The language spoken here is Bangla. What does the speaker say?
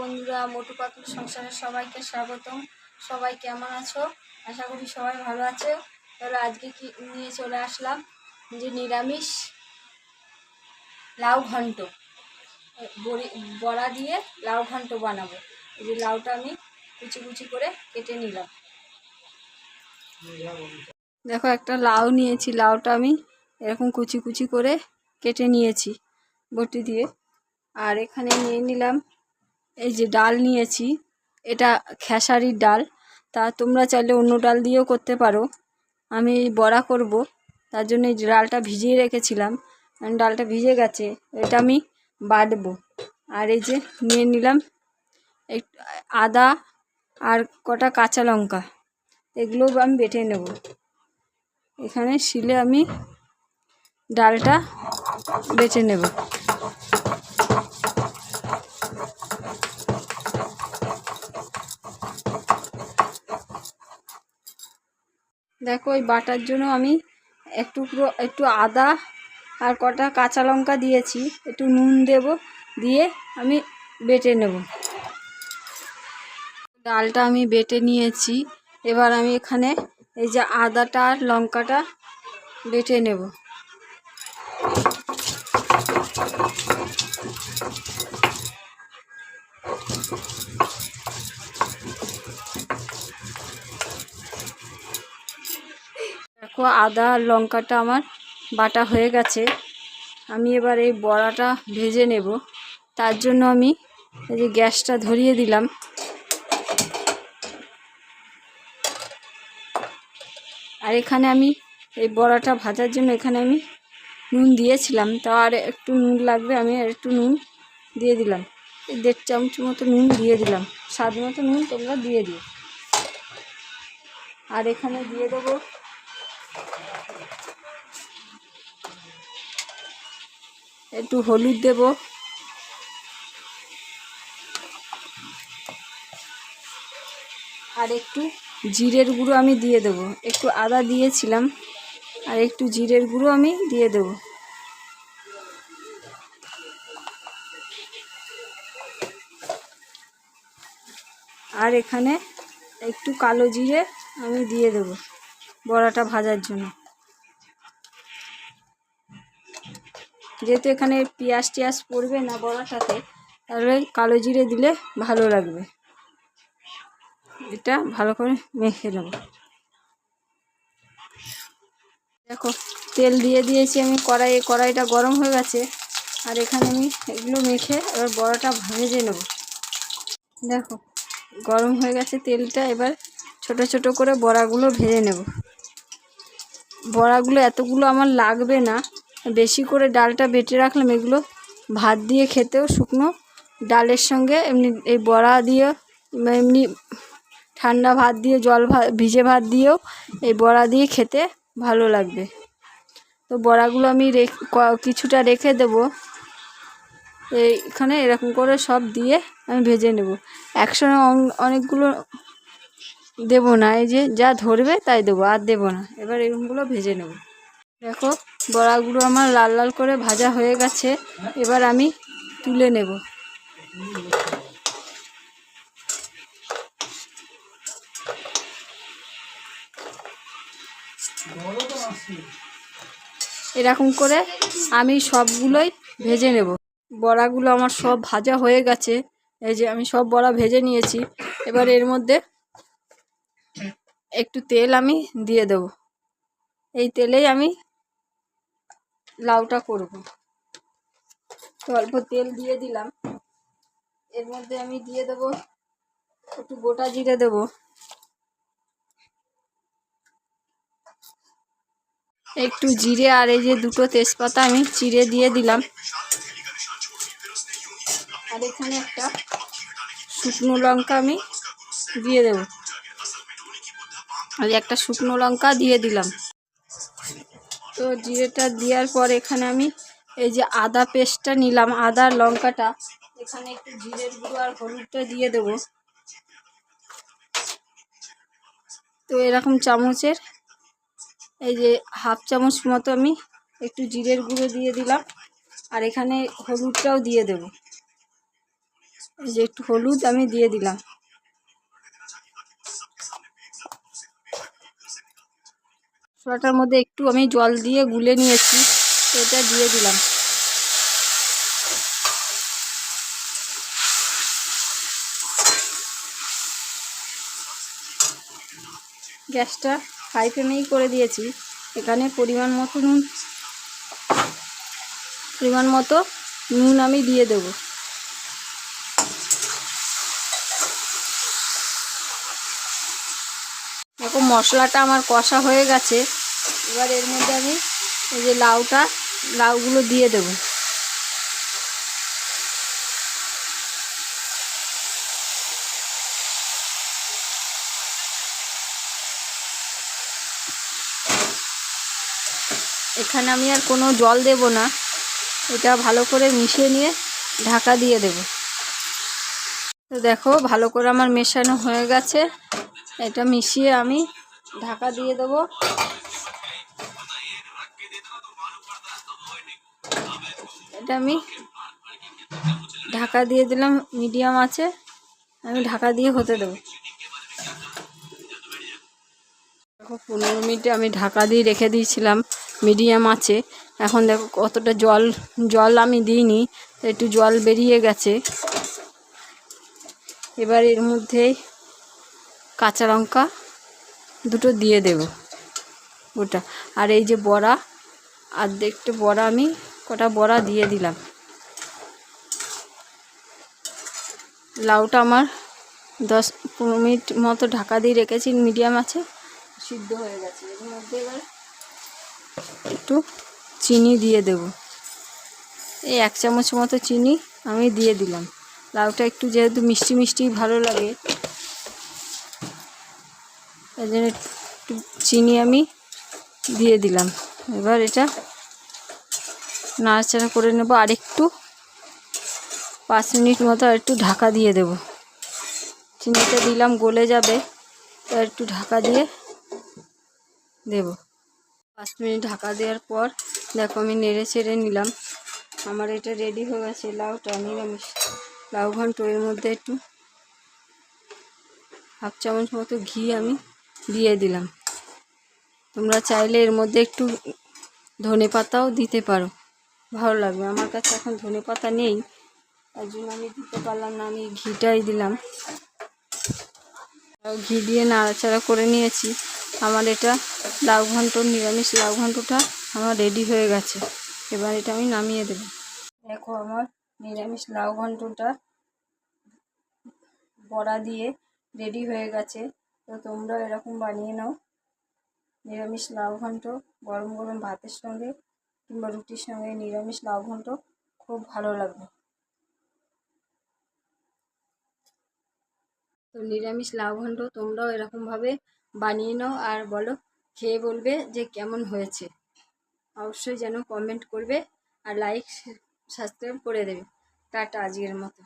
বন্ধুরা, মোটু পাতলু সংসারের সবাইকে স্বাগতম। সবাই কেমন আছো? আশা করি সবাই ভালো আছে। তাহলে আজকে কি নিয়ে চলে আসলাম? যে নিরামিষ লাউ ঘন্ট। বড়ি, বড়া দিয়ে লাউ ঘন্ট বানাবো। এই যে লাউটা আমি কুচি কুচি করে কেটে নিলাম। দেখো, একটা লাউ নিয়েছি। লাউটা আমি এরকম কুচি কুচি করে কেটে নিয়েছি বটি দিয়ে। আর এখানে নিয়ে নিলাম এই যে ডাল নিয়েছি, এটা খেসারির ডাল। তা তোমরা চাইলে অন্য ডাল দিয়েও করতে পারো। আমি বড়া করব, তার জন্য এই ডালটা ভিজিয়ে রেখেছিলাম। ডালটা ভিজে গেছে, এটা আমি বাটবো। আর এই যে নিয়ে নিলাম আদা আর কটা কাঁচা লঙ্কা। এগুলো আমি বেটে নেব। এখানে শিলে আমি ডালটা বেটে নেব। দেখো, ওই বাটার জন্য আমি একটু পুরো একটু আদা আর কটা কাঁচা লঙ্কা দিয়েছি। একটু নুন দেব, দিয়ে আমি বেটে নেব। ডালটা আমি বেটে নিয়েছি। এবার আমি এখানে এই যে আদাটা আর লঙ্কাটা বেটে নেব। দেখো, আদা আর লঙ্কাটা আমার বাটা হয়ে গেছে। আমি এবার এই বড়াটা ভেজে নেব। তার জন্য আমি এই যে গ্যাসটা ধরিয়ে দিলাম। আর এখানে আমি এই বড়াটা ভাজার জন্য এখানে আমি নুন দিয়েছিলাম। তাও আর একটু নুন লাগবে, আমি আর একটু নুন দিয়ে দিলাম। এই দেড় চামচ মতো নুন দিয়ে দিলাম। স্বাদ মতো নুন তোমরা দিয়ে দিও। আর এখানে দিয়ে দেবো একটু হলুদ দেব। আর একটু জিরের গুঁড়ো আমি দিয়ে দেবো। একটু আদা দিয়েছিলাম, আর একটু জিরের গুঁড়ো আমি দিয়ে দেবো। আর এখানে একটু কালো জিরে আমি দিয়ে দেব বড়াটা ভাজার জন্য। যেহেতু এখানে পেঁয়াজ টিয়াজ পড়বে না বড়াটাতে, তাহলে কালো জিরে দিলে ভালো লাগবে। এটা ভালো করে মেখে নেব। দেখো, তেল দিয়ে দিয়েছি আমি, কড়াই কড়াইটা গরম হয়ে গেছে। আর এখানে আমি এগুলো মেখে এবার বড়াটা ভেজে নেব। দেখো, গরম হয়ে গেছে তেলটা, এবার ছোট ছোট করে বড়াগুলো ভেজে নেব। বড়াগুলো এতগুলো আমার লাগবে না। বেশি করে ডালটা বেটে রাখলাম, এগুলো ভাত দিয়ে খেতেও শুকনো। ডালের সঙ্গে এমনি এই বড়া দিয়ে এমনি ঠান্ডা ভাত দিয়ে, জল ভাত ভিজে ভাত দিয়েও এই বড়া দিয়ে খেতে ভালো লাগবে। তো বড়াগুলো আমি কিছুটা রেখে দেবো। এইখানে এরকম করে সব দিয়ে আমি ভেজে নেব। একসঙ্গে অনেকগুলো দেবো না, এই যে যা ধরবে তাই দেবো, আর দেবো না। এবার এরকমগুলো ভেজে নেব। দেখো, বড়াগুলো আমার লাল লাল করে ভাজা হয়ে গেছে। এবার আমি তুলে নেব। এরকম করে আমি সবগুলোই ভেজে নেব। বড়াগুলো আমার সব ভাজা হয়ে গেছে। এই যে আমি সব বড়া ভেজে নিয়েছি। এবার এর মধ্যে একটু তেল আমি দিয়ে দেব। এই তেলেই আমি লাউটা করব। তো অল্প তেল দিয়ে দিলাম। এর মধ্যে আমি দিয়ে দেব একটু গোটা জিরে দেব। একটু জিরে আর এই যে দুটো তেজপাতা আমি চিড়ে দিয়ে দিলাম। আর এখানে একটা শুকনো লঙ্কা আমি দিয়ে দেব। আর একটা শুকনো লঙ্কা দিয়ে দিলাম। তো জিরেটা দেওয়ার পর এখানে আমি এই যে আদা পেস্টটা নিলাম, আদা, লঙ্কাটা। এখানে একটু জিরের গুঁড়ো আর হলুদটা দিয়ে দেব। তো এরকম চামচের এই যে হাফ চামচ মতো আমি একটু জিরের গুঁড়ো দিয়ে দিলাম, আর এখানে হলুদটাও দিয়ে দেব। এই যে একটু হলুদ আমি দিয়ে দিলাম। মশলাটার মধ্যে একটু আমি জল দিয়ে গুলে নিয়েছি এটা দিয়ে দিলাম। গ্যাসটা হাই ফ্লেমেই করে দিয়েছি। এখানে পরিমাণ মতো নুন, পরিমাণ মতো নুন আমি দিয়ে দেবো। দেখো মশলাটা আমার কষা হয়ে গেছে। এবার এর মধ্যে আমি এই যে লাউটা, লাউগুলো দিয়ে দেবো। এখানে আমি আর কোনো জল দেব না। এটা ভালো করে মিশিয়ে নিয়ে ঢাকা দিয়ে দেব। তো দেখো, ভালো করে আমার মেশানো হয়ে গেছে। এটা মিশিয়ে আমি ঢাকা দিয়ে দেবো। এটা আমি ঢাকা দিয়ে দিলাম, মিডিয়াম আছে। আমি ঢাকা দিয়ে হতে দেবো। দেখো, পনেরো মিনিটে আমি ঢাকা দিয়ে রেখে দিয়েছিলাম, মিডিয়াম আছে। এখন দেখো কতটা জল জল আমি দিইনি, একটু জল বেরিয়ে গেছে। এবার এর মধ্যে কাঁচা লঙ্কা দুটো দিয়ে দেব, ওটা। আর এই যে বড়া আর্ধেকটা বড়া আমি, কটা বড়া দিয়ে দিলাম। লাউটা আমার দশ পনেরো মিনিট মতো ঢাকা দিয়ে রেখেছি, মিডিয়াম আছে, সিদ্ধ হয়ে গেছে। এর মধ্যে এবার একটু চিনি দিয়ে দেব। এই এক চামচ মতো চিনি আমি দিয়ে দিলাম। লাউটা একটু যেহেতু মিষ্টি মিষ্টি ভালো লাগে এই জন্য একটু চিনি আমি দিয়ে দিলাম। এবার এটা নাড়াচাড়া করে নেব আর একটু পাঁচ মিনিট মতো আর একটু ঢাকা দিয়ে দেব। চিনিটা দিলাম গলে যাবে তো একটু ঢাকা দিয়ে দেব। পাঁচ মিনিট ঢাকা দেওয়ার পর দেখো আমি নেড়ে ছেড়ে নিলাম। আমার এটা রেডি হয়ে গেছে লাউটা নিরামিষ লাউ ঘন্ট এর মধ্যে একটু হাফ চামচ মতো ঘি আমি দিয়ে দিলাম। তোমরা চাইলে এর মধ্যে একটু ধনে পাতাও দিতে পারো। ভালো লাগবে। আমার কাছে এখন ধনে পাতা নেই। তার জন্য আমি দিতে পারলাম না। আমি ঘিটাই দিলাম। ঘি দিয়ে নাড়াচাড়া করে নিয়েছি। আমার এটা লাউ ঘন্ট, নিরামিষ লাউ ঘন্টটা আমার রেডি হয়ে গেছে। এবার এটা আমি নামিয়ে দেব। দেখো আমার নিরামিষ লাউ ঘন্টটা বড়া দিয়ে রেডি হয়ে গেছে। তো তোমরা এরকম বানিয়ে নাও। নিরামিষ লাউ ঘন্ট, গরম গরম ভাতের সঙ্গে কিংবা রুটির সঙ্গে নিরামিষ লাউ ঘন্ট খুব ভালো লাগবে। তো নিরামিষ লাউ ঘন্ট তোমরাও এরকমভাবে বানিয়ে নাও আর বলো, খেয়ে বলবে যে কেমন হয়েছে। অবশ্যই যেন কমেন্ট করবে আর লাইক সাবস্ক্রাইব করে দেবে। টাটা আজকের মতো।